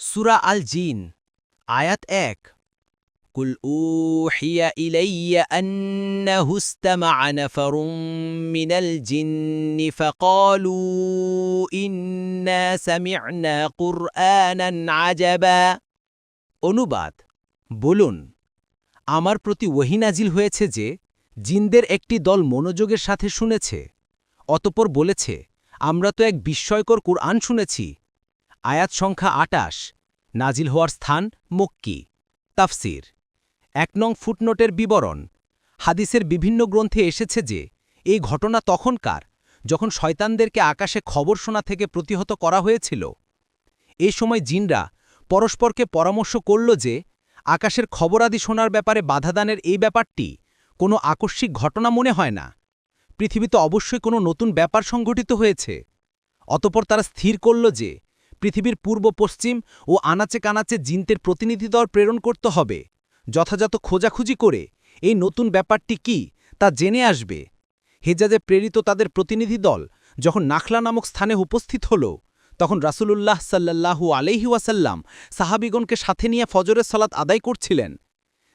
সুরা আল জিন আয়াত এক قل أوحي إلي أنه استمع نفر من الجن فقالوا إنا سمعنا قرآنا عجبا অনুবাদ বলুন আমার প্রতি ওহী নাজিল হয়েছে যে জিনদের একটি দল মনোযোগের সাথে শুনেছে অতপর বলেছে আমরা তো এক বিস্ময়কর কুরআন শুনেছি আয়াত সংখ্যা আটাশ, নাজিল হওয়ার স্থান মক্কি। তাফসির। এক নং ফুটনোটের বিবরণ। হাদিসের বিভিন্ন গ্রন্থে এসেছে যে, এই ঘটনা তখনকার যখন শয়তানদেরকে আকাশে খবর শোনা থেকে প্রতিহত করা হয়েছিল। এ সময় জিনরা পরস্পরকে পরামর্শ করল যে, আকাশের খবরাদি শোনার ব্যাপারে বাধাদানের এই ব্যাপারটি কোনো আকস্মিক ঘটনা মনে হয় না। পৃথিবীতে অবশ্যই কোনো নতুন ব্যাপার সংঘটিত হয়েছে। অতপর তারা স্থির করল যে পৃথিবীর পূর্ব, পশ্চিম ও আনাচে কানাচে জিনদের প্রতিনিধি দল প্রেরণ করতে হবে। যথাযথ খোঁজাখুঁজি করে এই নতুন ব্যাপারটি কি তা জেনে আসবে। হেজাজে প্রেরিত তাদের প্রতিনিধি দল যখন নাখলা নামক স্থানে উপস্থিত হল, তখন রাসূলুল্লাহ সাল্লাল্লাহু আলাইহি ওয়াসাল্লাম সাহাবিগণকে সাথে নিয়ে ফজরের সালাত আদায় করছিলেন।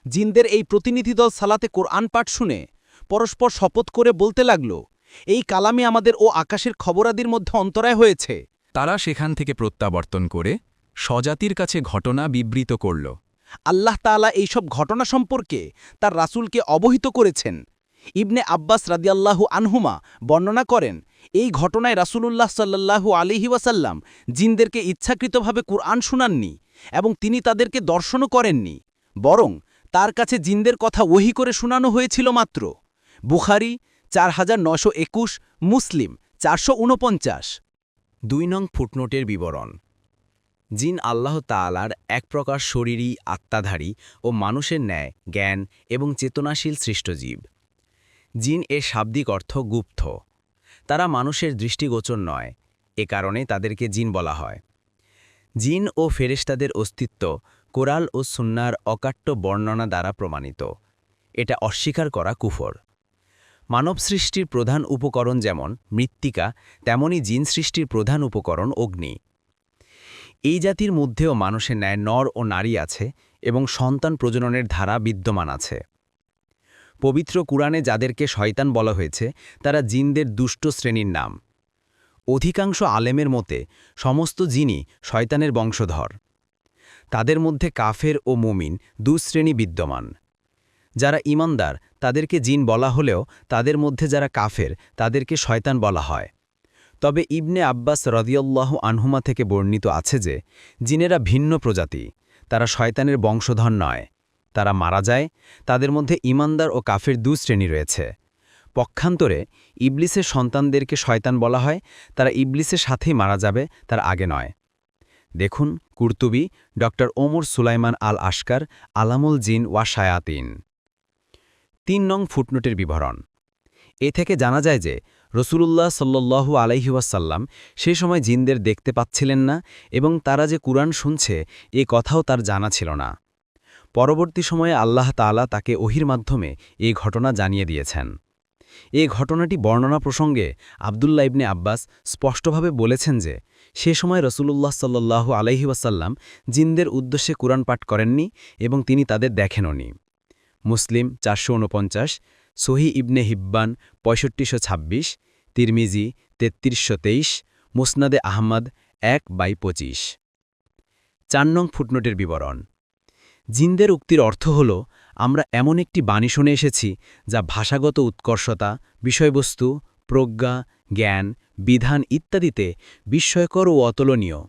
জিনদের এই প্রতিনিধি দল সালাতে কোরআন পাঠ শুনে পরস্পর শপথ করে বলতে লাগল, এই কালামে আমাদের ও আকাশের খবরাদির মধ্যে অন্তরায় হয়েছে। তারা সেখান থেকে প্রত্যাবর্তন করে স্বজাতির কাছে ঘটনা বিবৃত করল। আল্লাহ তাআলা এইসব ঘটনা সম্পর্কে তার রাসূলকে অবহিত করেছেন। ইবনে আব্বাস রাদিয়াল্লাহু আনহুমা বর্ণনা করেন, এই ঘটনায় রাসূলুল্লাহ সাল্লাল্লাহু আলিহি ওয়াসাল্লাম জিনদেরকে ইচ্ছাকৃতভাবে কুরআন শুনাননি এবং তিনি তাদেরকে দর্শনও করেননি, বরং তার কাছে জিনদের কথা ওহি করে শোনানো হয়েছিল মাত্র। বুখারি চার মুসলিম চারশো উনপঞ্চাশ। দুই নং ফুটনোটের বিবরণ। জিন আল্লাহ তালার এক প্রকার শরীরী আত্মাধারী ও মানুষের ন্যায়, জ্ঞান এবং চেতনাশীল সৃষ্টজীব। জিন এর শাব্দিক অর্থ গুপ্ত। তারা মানুষের দৃষ্টিগোচর নয়, এ কারণে তাদেরকে জিন বলা হয়। জিন ও ফেরেশতাদের অস্তিত্ব কোরাল ও সুন্নার অকাট্য বর্ণনা দ্বারা প্রমাণিত। এটা অস্বীকার করা কুফর। মানব সৃষ্টির প্রধান উপকরণ যেমন মৃত্তিকা, তেমনি জিন সৃষ্টির প্রধান উপকরণ অগ্নি। এই জাতির মধ্যেও মানুষের ন্যায় নর ও নারী আছে এবং সন্তান প্রজননের ধারা বিদ্যমান আছে। পবিত্র কুরআনে যাদেরকে শয়তান বলা হয়েছে, তারা জিনদের দুষ্ট শ্রেণির নাম। অধিকাংশ আলেমের মতে, সমস্ত জিনই শয়তানের বংশধর। তাদের মধ্যে কাফের ও মুমিন দুশ্রেণী বিদ্যমান। যারা ইমানদার, তাদেরকে জিন বলা হলেও তাদের মধ্যে যারা কাফের, তাদেরকে শয়তান বলা হয়। তবে ইবনে আব্বাস রদিয়াল্লাহ আনহুমা থেকে বর্ণিত আছে যে, জিনেরা ভিন্ন প্রজাতি, তারা শয়তানের বংশধর নয়। তারা মারা যায়, তাদের মধ্যে ইমানদার ও কাফের দু শ্রেণি রয়েছে। পক্ষান্তরে ইবলিসের সন্তানদেরকে শয়তান বলা হয়, তারা ইবলিসের সাথেই মারা যাবে, তার আগে নয়। দেখুন কুর্তুবি ড ওমর সুলাইমান আল আশকার আলামুল জিন ওয়া শায়াতিন। তিন নং ফুটনোটের বিবরণ। এ থেকে জানা যায় যে, রসুলুল্লাহ সাল্লু আলাইহিওয়াসাল্লাম সে সময় জিনদের দেখতে পাচ্ছিলেন না এবং তারা যে কুরআন শুনছে, এ কথাও তার জানা ছিল না। পরবর্তী সময়ে আল্লাহ তাআলা তাকে ওহির মাধ্যমে এই ঘটনা জানিয়ে দিয়েছেন। এ ঘটনাটি বর্ণনা প্রসঙ্গে আবদুল্লা ইবনে আব্বাস স্পষ্টভাবে বলেছেন যে, সে সময় রসুলুল্লাহ সাল্লাহ আলাইহিওয়াসাল্লাম জিনদের উদ্দেশ্যে কুরআন পাঠ করেননি এবং তিনি তাদের দেখেননি। মুসলিম চারশো উনপঞ্চাশ সহি ইবনে হিব্বান পঁয়ষট্টিশো ছাব্বিশ, তিরমিজি তেত্রিশশো তেইশ, মুসনাদে আহমদ এক বাই পঁচিশ। চার নং ফুটনোটের বিবরণ। জিনদের উক্তির অর্থ হল, আমরা এমন একটি বাণী শুনে এসেছি যা ভাষাগত উৎকর্ষতা, বিষয়বস্তু, প্রজ্ঞা, জ্ঞান, বিধান ইত্যাদিতে বিস্ময়কর ও অতুলনীয়।